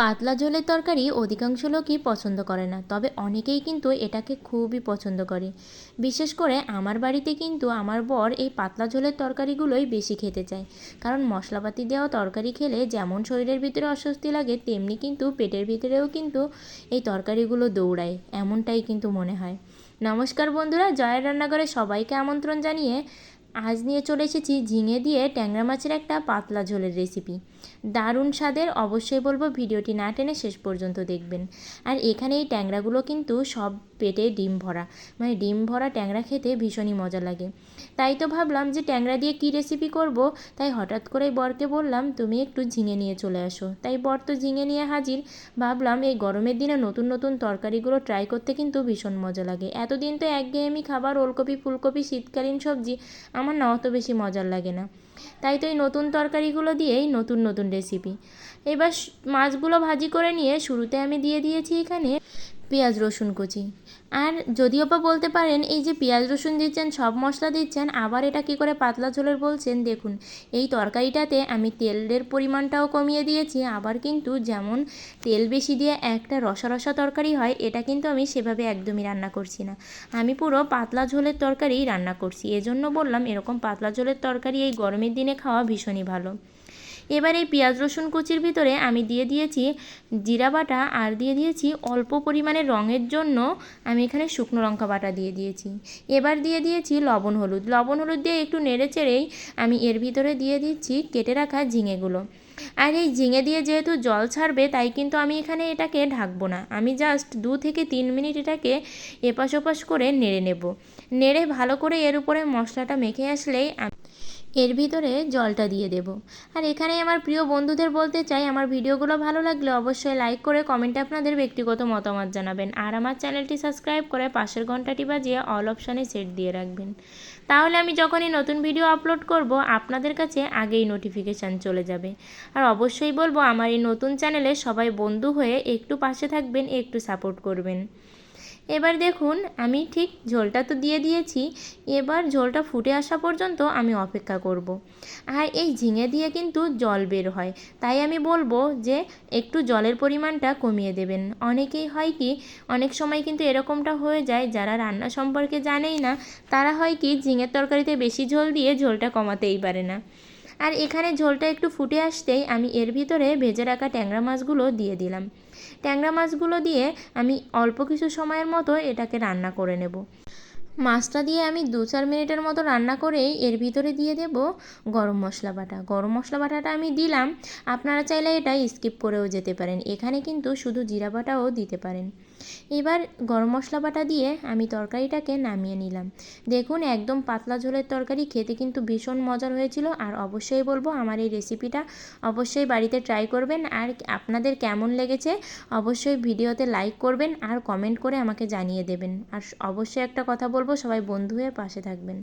পাতলা ঝোলের তরকারি অধিকাংশ লোকই পছন্দ করে না, তবে অনেকেই কিন্তু এটাকে খুবই পছন্দ করে। বিশেষ করে আমার বাড়িতে কিন্তু আমার বর এই পাতলা ঝোলের তরকারিগুলোই বেশি খেতে চায়। কারণ মশলাপাতি দেওয়া তরকারি খেলে যেমন শরীরের ভিতরে অস্বস্তি লাগে, তেমনি কিন্তু পেটের ভিতরেও কিন্তু এই তরকারিগুলো দৌড়ায়, এমনটাই কিন্তু মনে হয়। নমস্কার বন্ধুরা, জয়ের রান্নাঘরে সবাইকে আমন্ত্রণ জানিয়ে আজ নিয়ে চলে এসেছি ঝিঙে দিয়ে ট্যাংরা মাছের একটা পাতলা ঝোলের রেসিপি দারুণ স্বাদের, অবশ্যই বলব ভিডিওটি না টেনে শেষ পর্যন্ত দেখবেন। আর এখানে এই ট্যাংরাগুলো কিন্তু সব পেটে ডিম ভরা। মানে ডিম ভরা ট্যাংরা খেতে ভীষণই মজা লাগে। তাই তো ভাবলাম যে ট্যাংরা দিয়ে কী রেসিপি করব? তাই হঠাৎ করে বরকে বললাম, তুমি একটু ঝিঙে নিয়ে চলে আসো। তাই বর তো ঝিঙে নিয়ে হাজির। ভাবলাম এই গরমের দিনে নতুন নতুন তরকারিগুলো ট্রাই করতে কিন্তু ভীষণ মজা লাগে। এতদিন তো একঘেয়েমি খাবার, ওলকপি, ফুলকপি, শীতকালীন সবজি আমার না অত বেশি মজার লাগে না। তাই তো এই নতুন তরকারিগুলো দিয়েই নতুন নতুন রেসিপি এবার মাছগুলো ভাজি করে নিয়ে শুরুতে আমি দিয়ে দিয়েছি এখানে পেঁয়াজ রসুন কুচি। আর যদিও বা বলতে পারেন, এই যে পেঁয়াজ রসুন দিচ্ছেন, সব মশলা দিচ্ছেন, আবার এটা কী করে পাতলা ঝোলের বলছেন, দেখুন, এই তরকারিটাতে আমি তেলের পরিমাণটাও কমিয়ে দিয়েছি, আবার কিন্তু যেমন তেল বেশি দিয়ে একটা রসা রসা তরকারি হয়, এটা কিন্তু আমি সেভাবে একদমই রান্না করছি না। আমি পুরো পাতলা ঝোলের তরকারিই রান্না করছি, এজন্য বললাম এরকম পাতলা ঝোলের তরকারি এই গরমের দিনে খাওয়া ভীষণই ভালো। এবার এই পেঁয়াজ রসুন কুচির ভিতরে আমি দিয়ে দিয়েছি জিরা বাটা আর দিয়ে দিয়েছি অল্প পরিমাণে রঙের জন্য আমি এখানে শুকনো লঙ্কা বাটা দিয়ে দিয়েছি। এবার দিয়ে দিয়েছি লবণ হলুদ। লবণ হলুদ দিয়ে একটু নেড়ে চেড়েই আমি এর ভিতরে দিয়ে দিচ্ছি কেটে রাখা ঝিঙেগুলো। আর এই ঝিঙে দিয়ে যেহেতু জল ছাড়বে, তাই কিন্তু আমি এখানে এটাকে ঢাকবো না। আমি জাস্ট দু থেকে তিন মিনিট এটাকে এপাশ ওপাশ করে নেড়ে নেব। নেড়ে ভালো করে এর উপরে মশলাটা মেখে আসলেই এর ভিতরে জলটা দিয়ে দেব। আর এখানে আমার প্রিয় বন্ধুদের বলতে চাই, আমার ভিডিওগুলো ভালো লাগলে অবশ্যই লাইক করে কমেন্টে আপনাদের ব্যক্তিগত মতামত জানাবেন। আর আমার চ্যানেলটি সাবস্ক্রাইব করে পাশের ঘন্টাটি বাজিয়ে অল অপশানে সেট দিয়ে রাখবেন। তাহলে আমি যখনই নতুন ভিডিও আপলোড করব, আপনাদের কাছে আগেই নোটিফিকেশান চলে যাবে। আর অবশ্যই বলব, আমার এই নতুন চ্যানেলে সবাই বন্ধু হয়ে একটু পাশে থাকবেন, একটু সাপোর্ট করবেন। এবার দেখুন, আমি ঠিক ঝোলটা তো দিয়ে দিয়েছি, এবার ঝোলটা ফুটে আসা পর্যন্ত আমি অপেক্ষা করব। আর এই ঝিঙে দিয়ে কিন্তু জল বের হয়, তাই আমি বলব যে একটু জলের পরিমাণটা কমিয়ে দেবেন অনেকেই হয় কি, অনেক সময় কিন্তু এরকমটা হয়ে যায়, যারা রান্না সম্পর্কে জানেই না, তারা হয় কি, ঝিঙের তরকারিতে বেশি ঝোল দিয়ে ঝোলটা কমাতেই পারে না আর এখানে ঝোলটা একটু ফুটে আসতেই আমি এর ভিতরে ভেজে রাখা ট্যাংরা মাছগুলো দিয়ে দিলাম। ট্যাংরা মাছগুলো দিয়ে আমি অল্প কিছু সময়ের মতো এটাকে রান্না করে নেব। মাছটা দিয়ে আমি দু চার মিনিটের মতো রান্না করেই এর ভিতরে দিয়ে দেব গরম মশলা বাটা। গরম মশলা বাটাটা আমি দিলাম। আপনারা চাইলে এটা স্কিপ করেও যেতে পারেন। এখানে কিন্তু শুধু জিরা বাটাও দিতে পারেন। এবার গরম মশলা বাটা দিয়ে আমি তরকারিটাকে নামিয়ে নিলাম। দেখুন, একদম পাতলা ঝোলের তরকারি খেতে কিন্তু ভীষণ মজার হয়েছিল আর অবশ্যই বলব আমার এই রেসিপিটা অবশ্যই বাড়িতে ট্রাই করবেন আর আপনাদের কেমন লেগেছে অবশ্যই ভিডিওতে লাইক করবেন আর কমেন্ট করে আমাকে জানিয়ে দেবেন। আর অবশ্যই একটা কথা বলব, সবাই বন্ধু হয়ে পাশে থাকবেন।